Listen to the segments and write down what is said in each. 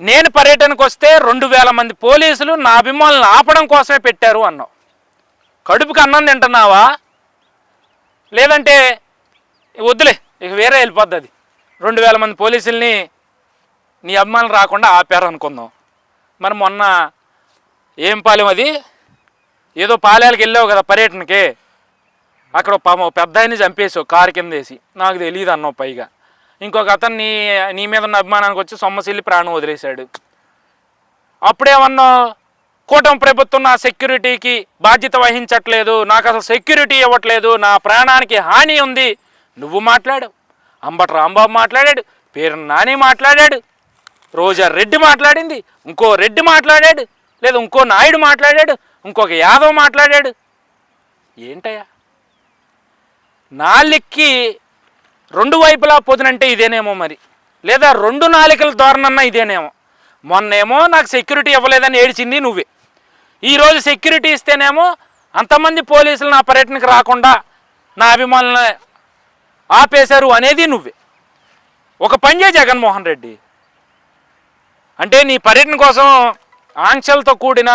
నేను పర్యటనకు వస్తే రెండు వేల మంది పోలీసులు నా అభిమానులను ఆపడం కోసమే పెట్టారు అన్నావు. కడుపుకి అన్నం తింటున్నావా? లేదంటే వద్దులే ఇక వేరే వెళ్ళిపోద్ది అది. రెండు వేల మంది పోలీసుల్ని నీ అభిమానులు రాకుండా ఆపారు అనుకుందాం. మరి మొన్న ఏం పాలెం అది? ఏదో పాలెలకు వెళ్ళావు కదా పర్యటనకి. అక్కడ ఒక పెద్ద ఆయన్ని చంపేసావు కారు కింద వేసి. నాకు తెలియదు అన్నావు పైగా. ఇంకొక అతను నీ నీ మీద ఉన్న అభిమానానికి వచ్చి సొమ్మసిల్లి ప్రాణం వదిలేశాడు. అప్పుడేమన్నా కూటమి ప్రభుత్వం నా సెక్యూరిటీకి బాధ్యత వహించట్లేదు నాకు అసలు సెక్యూరిటీ ఇవ్వట్లేదు నా ప్రాణానికి హాని ఉంది నువ్వు మాట్లాడు. అంబట రాంబాబు మాట్లాడాడు పేరు నాని మాట్లాడాడు రోజా రెడ్డి మాట్లాడింది ఇంకో రెడ్డి మాట్లాడాడు లేదు ఇంకో నాయుడు మాట్లాడాడు ఇంకొక యాదవ్ మాట్లాడాడు. ఏంటయ్యా? నాలిక్కి రెండు వైపులా పొదునంటే ఇదేనేమో మరి. లేదా రెండు నాలికల ధోరణన్నా ఇదేనేమో. మొన్నేమో నాకు సెక్యూరిటీ ఇవ్వలేదని ఏడిచింది నువ్వే. ఈరోజు సెక్యూరిటీ ఇస్తేనేమో అంతమంది పోలీసులు నా పర్యటనకు రాకుండా నా అభిమానులను ఆపేశారు అనేది నువ్వే. ఒక పని చేయి జగన్మోహన్ రెడ్డి. అంటే నీ పర్యటన కోసం ఆంక్షలతో కూడిన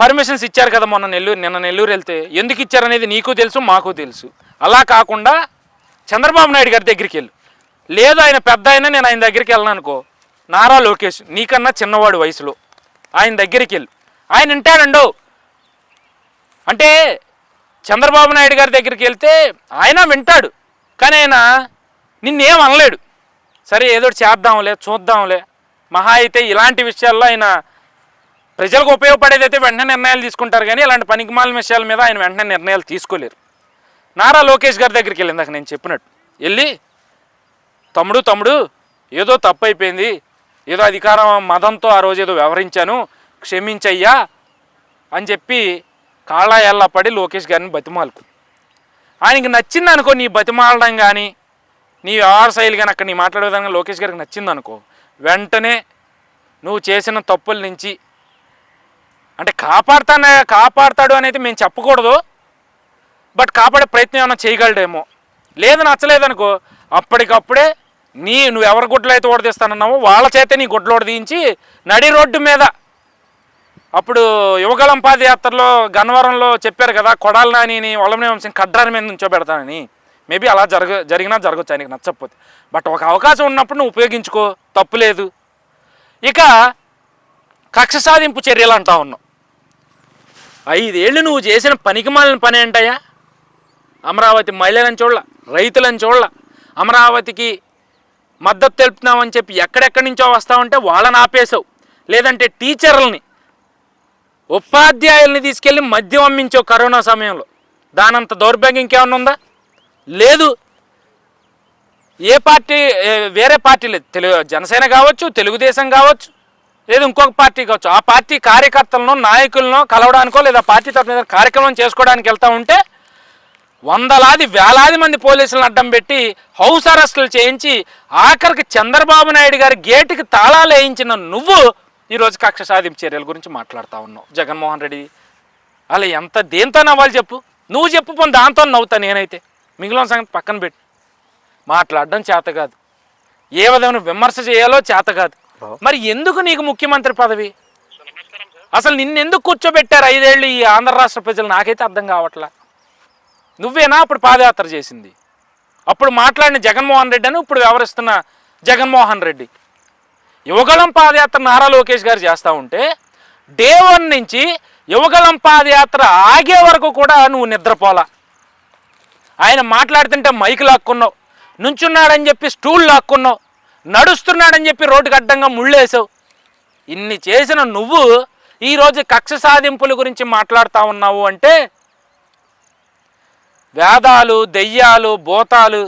పర్మిషన్స్ ఇచ్చారు కదా మొన్న నెల్లూరు నిన్న నెల్లూరు వెళ్తే. ఎందుకు ఇచ్చారనేది నీకు తెలుసు మాకు తెలుసు. అలా కాకుండా చంద్రబాబు నాయుడు గారి దగ్గరికి వెళ్ళు. లేదు ఆయన పెద్ద అయినా నేను ఆయన దగ్గరికి వెళ్ళను అనుకో నారా లోకేష్ నీకన్నా చిన్నవాడు వయసులో. ఆయన దగ్గరికి వెళ్ళు. ఆయన వింటాడండో. అంటే చంద్రబాబు నాయుడు గారి దగ్గరికి వెళ్తే ఆయన వింటాడు. కానీ ఆయన నిన్నేం అనలేడు. సరే ఏదో చేద్దాంలే చూద్దాంలే. మహా అయితే ఇలాంటి విషయాల్లో ఆయన ప్రజలకు ఉపయోగపడేదైతే వెంటనే నిర్ణయాలు తీసుకుంటారు కానీ ఇలాంటి పనికిమాల విషయాల మీద ఆయన వెంటనే నిర్ణయాలు తీసుకోలేరు. నారా లోకేష్ గారి దగ్గరికి వెళ్ళి ఇందాక నేను చెప్పినట్టు. వెళ్ళి తమ్ముడు తమ్ముడు ఏదో తప్పు అయిపోయింది ఏదో అధికారం మదంతో ఆ రోజు ఏదో వ్యవహరించాను. క్షమించయ్యా అని చెప్పి కాళ్ళ ఎల్లా పడి లోకేష్ గారిని బతిమాలకు. ఆయనకి నచ్చింది అనుకో నీ బతిమాలడం కానీ నీ వ్యవహార శైలి కానీ అక్కడ నీ మాట్లాడే విధంగా లోకేష్ గారికి నచ్చింది అనుకో వెంటనే నువ్వు చేసిన తప్పుల నుంచి అంటే కాపాడుతానే కాపాడుతాడు అనేది మేము చెప్పకూడదు. బట్ కాపాడే ప్రయత్నం ఏమైనా చేయగలడేమో. లేదు నచ్చలేదనుకో అప్పటికప్పుడే నీ నువ్వు ఎవరి గుడ్లు అయితే ఓడదీస్తానన్నావో వాళ్ళ చేతే నీ గుడ్లు ఓడదీయించి నడి రోడ్డు మీద. అప్పుడు యువగలం పాదయాత్రలో గన్నవరంలో చెప్పారు కదా కొడాల నానిని ఒళ్ళమనే వంశం కడ్డాని మీద నుంచోబెడతానని. మేబీ అలా జరగ జరిగినా జరగచ్చు ఆయనకి నచ్చకపోతే. బట్ ఒక అవకాశం ఉన్నప్పుడు నువ్వు ఉపయోగించుకో తప్పులేదు ఇక కక్ష సాధింపు చర్యలు అంటా ఉన్నావు ఐదేళ్ళు నువ్వు చేసిన పనికిమాలిన పని ఏంటయ్యా? అమరావతి మహిళలను చూడాల రైతులను చూడాల. అమరావతికి మద్దతు తెలుపుతున్నామని చెప్పి ఎక్కడెక్కడి నుంచో వస్తామంటే వాళ్ళని ఆపేసావు లేదంటే టీచర్లని ఉపాధ్యాయుల్ని తీసుకెళ్ళి మద్యం అమ్మించావు కరోనా సమయంలో. దానంత దౌర్భాగ్యం ఇంకేమన్నా ఉందా? లేదు. ఏ పార్టీ వేరే పార్టీ లేదు. తెలుగు జనసేన కావచ్చు తెలుగుదేశం కావచ్చు లేదు ఇంకొక పార్టీ కావచ్చు. ఆ పార్టీ కార్యకర్తలను నాయకులను కలవడానికో లేదా పార్టీ తరఫున కార్యక్రమం చేసుకోవడానికి వెళ్తా ఉంటే వందలాది వేలాది మంది పోలీసులను అడ్డం పెట్టి హౌస్ అరెస్టులు చేయించి ఆఖరికి చంద్రబాబు నాయుడు గారి గేటుకి తాళాలు వేయించిన నువ్వు ఈరోజు కక్ష సాధింపు చర్యల గురించి మాట్లాడుతూ ఉన్నావు. జగన్మోహన్ రెడ్డి అలా ఎంత దేంతో నవ్వాలి చెప్పు. నువ్వు చెప్పు పోనీ దాంతో నవ్వుతా నేనైతే. మిగిలిన సంగతి పక్కన పెట్టు. మాట్లాడడం చేత కాదు. ఏ విధమైన విమర్శ చేయాలో చేత కాదు. మరి ఎందుకు నీకు ముఖ్యమంత్రి పదవి? అసలు నిన్నెందుకు కూర్చోబెట్టారు ఐదేళ్ళు ఈ ఆంధ్ర రాష్ట్ర ప్రజలు? నాకైతే అర్థం కావట్లా. నువ్వేనా అప్పుడు పాదయాత్ర చేసింది? అప్పుడు మాట్లాడిన జగన్మోహన్ రెడ్డి అని ఇప్పుడు వ్యవహరిస్తున్న జగన్మోహన్ రెడ్డి. యువగళం పాదయాత్ర నారా లోకేష్ గారు చేస్తూ ఉంటే డే వన్ నుంచి యువగళం పాదయాత్ర ఆగే వరకు కూడా నువ్వు నిద్రపోలా. ఆయన మాట్లాడుతుంటే మైక్ లాక్కున్నావు నుంచున్నాడని చెప్పి స్టూల్ లాక్కున్నావు నడుస్తున్నాడని చెప్పి రోడ్డుకి అడ్డంగా ముళ్ళేసావు ఇన్ని చేసిన నువ్వు ఈరోజు కక్ష సాధింపుల గురించి మాట్లాడుతూ ఉన్నావు అంటే వేదాలు దెయ్యాలు భూతాలు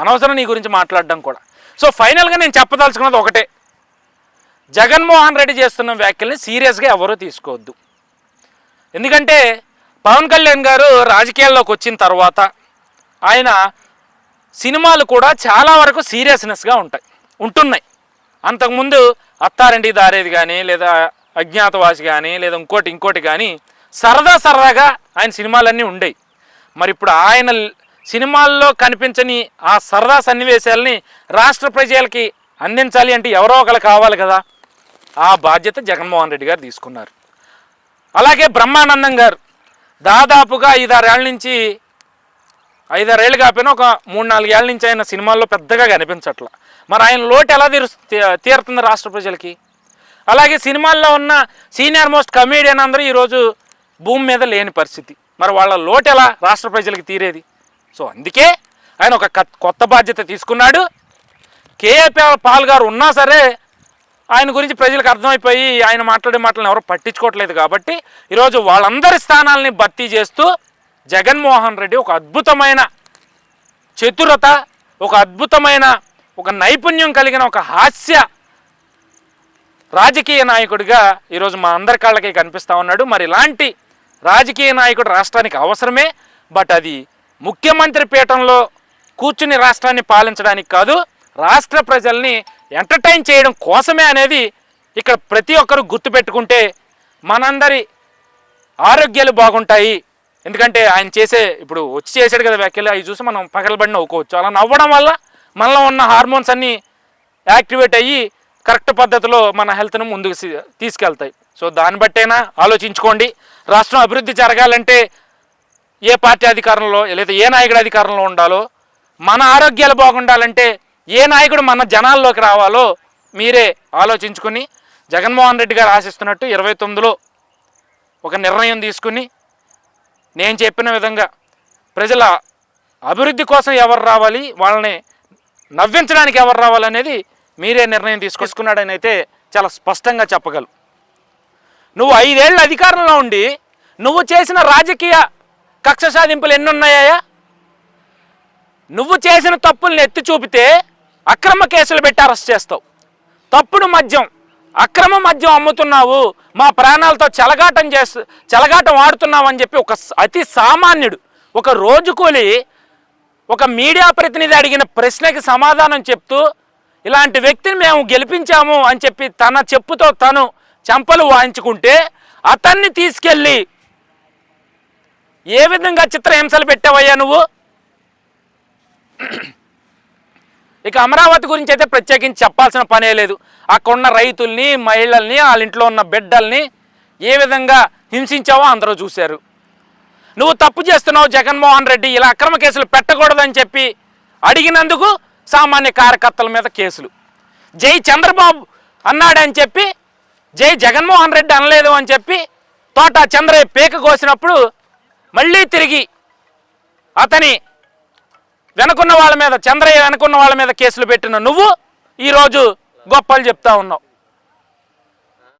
అనవసరం నీ గురించి మాట్లాడడం కూడా. సో ఫైనల్గా నేను చెప్పదలుచుకున్నది ఒకటే. జగన్మోహన్ రెడ్డి చేస్తున్న వ్యాఖ్యల్ని సీరియస్గా ఎవరూ తీసుకోవద్దు. ఎందుకంటే పవన్ కళ్యాణ్ గారు రాజకీయాల్లోకి వచ్చిన తర్వాత ఆయన సినిమాలు కూడా చాలా వరకు సీరియస్నెస్గా ఉంటాయి ఉంటున్నాయి. అంతకుముందు అత్తారింటికి దారేది కానీ లేదా అజ్ఞాతవాసి కానీ లేదా ఇంకోటి ఇంకోటి కానీ సరదా సరదాగా ఆయన సినిమాలన్నీ ఉండేవి. మరి ఇప్పుడు ఆయన సినిమాల్లో కనిపించని ఆ సరదా సన్నివేశాలని రాష్ట్ర ప్రజలకి అందించాలి అంటే ఎవరో ఒకరు కావాలి కదా. ఆ బాధ్యత జగన్మోహన్ రెడ్డి గారు తీసుకున్నారు. అలాగే బ్రహ్మానందం గారు దాదాపుగా ఐదారేళ్ళ నుంచి ఐదారేళ్ళు కాకపోయినా ఒక మూడు నాలుగేళ్ళ నుంచి ఆయన సినిమాల్లో పెద్దగా కనిపించట్ల. మరి ఆయన లోటు ఎలా తీరు తీరుతుంది రాష్ట్ర ప్రజలకి? అలాగే సినిమాల్లో ఉన్న సీనియర్ మోస్ట్ కమేడియన్ అందరూ ఈరోజు భూమి మీద లేని పరిస్థితి. మరి వాళ్ళ లోటు ఎలా? రాష్ట్ర ప్రజలకి తీరేది? సో అందుకే ఆయన ఒక కత్- కొత్త బాధ్యత తీసుకున్నాడు. కేఏపీ పాల్ గారు ఉన్నా సరే ఆయన గురించి ప్రజలకు అర్థమైపోయి ఆయన మాట్లాడే మాటలను ఎవరు పట్టించుకోవట్లేదు కాబట్టి ఈరోజు వాళ్ళందరి స్థానాల్ని భర్తీ చేస్తూ జగన్మోహన్ రెడ్డి ఒక అద్భుతమైన చతురత ఒక అద్భుతమైన ఒక నైపుణ్యం కలిగిన ఒక హాస్య రాజకీయ నాయకుడిగా ఈరోజు మా అందరి కాళ్ళకి కనిపిస్తూ ఉన్నాడు. మరి ఇలాంటి రాజకీయ నాయకుడు రాష్ట్రానికి అవసరమే బట్ అది ముఖ్యమంత్రి పీఠంలో కూర్చుని రాష్ట్రాన్ని పాలించడానికి కాదు రాష్ట్ర ప్రజల్ని ఎంటర్టైన్ చేయడం కోసమే అనేది ఇక్కడ ప్రతి ఒక్కరు గుర్తుపెట్టుకుంటే మనందరి ఆరోగ్యాలు బాగుంటాయి. ఎందుకంటే ఆయన చేసే ఇప్పుడు వచ్చి చేసాడు కదా వ్యాఖ్యలు అవి చూసి మనం పగలబడి నవ్వుకోవచ్చు. అలా నవ్వడం వల్ల మనలో ఉన్న హార్మోన్స్ అన్నీ యాక్టివేట్ అయ్యి కరెక్ట్ పద్ధతిలో మన హెల్త్ను ముందుకు తీసుకెళ్తాయి. సో దాన్ని బట్టైనా? ఆలోచించుకోండి. రాష్ట్రం అభివృద్ధి జరగాలంటే ఏ పార్టీ అధికారంలో లేదా ఏ నాయకుడు అధికారంలో ఉండాలో మన ఆరోగ్యాలు బాగుండాలంటే ఏ నాయకుడు మన జనాల్లోకి రావాలో మీరే ఆలోచించుకుని జగన్మోహన్ రెడ్డి గారు ఆశిస్తున్నట్టు ఇరవై తొమ్మిదిలో ఒక నిర్ణయం తీసుకుని నేను చెప్పిన విధంగా ప్రజల అభివృద్ధి కోసం ఎవరు రావాలి వాళ్ళని నవ్వించడానికి ఎవరు రావాలనేది మీరే నిర్ణయం తీసుకొసుకున్నాడని అయితే చాలా స్పష్టంగా చెప్పగలరు నువ్వు ఐదేళ్ళు అధికారంలో ఉండి నువ్వు చేసిన రాజకీయ కక్ష సాధింపులు ఎన్ని ఉన్నాయా నువ్వు చేసిన తప్పుల్ని ఎత్తి చూపితే అక్రమ కేసులు పెట్టి అరెస్ట్ చేస్తావు. తప్పుడు మద్యం అక్రమ మద్యం అమ్ముతున్నావు. మా ప్రాణాలతో చెలగాటం చేస్తూ చెలగాటం ఆడుతున్నావు అని చెప్పి ఒక అతి సామాన్యుడు ఒక రోజు కూలి ఒక మీడియా ప్రతినిధి అడిగిన ప్రశ్నకి సమాధానం చెప్తూ ఇలాంటి వ్యక్తిని మేము గెలిపించాము అని చెప్పి తన చెప్పుతో తను చెంపలు వాయించుకుంటే అతన్ని తీసుకెళ్ళి ఏ విధంగా చిత్రహింసలు పెట్టావయ్యా నువ్వు? ఇక అమరావతి గురించి అయితే ప్రత్యేకించి చెప్పాల్సిన పనే లేదు. అక్కడ ఉన్న రైతుల్ని మహిళల్ని వాళ్ళ ఇంట్లో ఉన్న బిడ్డల్ని ఏ విధంగా హింసించావో అందరూ చూశారు. నువ్వు తప్పు చేస్తున్నావు జగన్మోహన్ రెడ్డి ఇలా అక్రమ కేసులు పెట్టకూడదని చెప్పి అడిగినందుకు సామాన్య కార్యకర్తల మీద కేసులు. జై చంద్రబాబు అన్నాడని చెప్పి జై జగన్మోహన్ రెడ్డి అనలేదు అని చెప్పి తోట చంద్రయ్య పీక కోసినప్పుడు మళ్ళీ తిరిగి అతని వెనుకున్న వాళ్ళ మీద చంద్రయ్య వెనుకున్న వాళ్ళ మీద కేసులు పెట్టిన నువ్వు ఈరోజు గొప్పలు చెప్తా ఉన్నావు.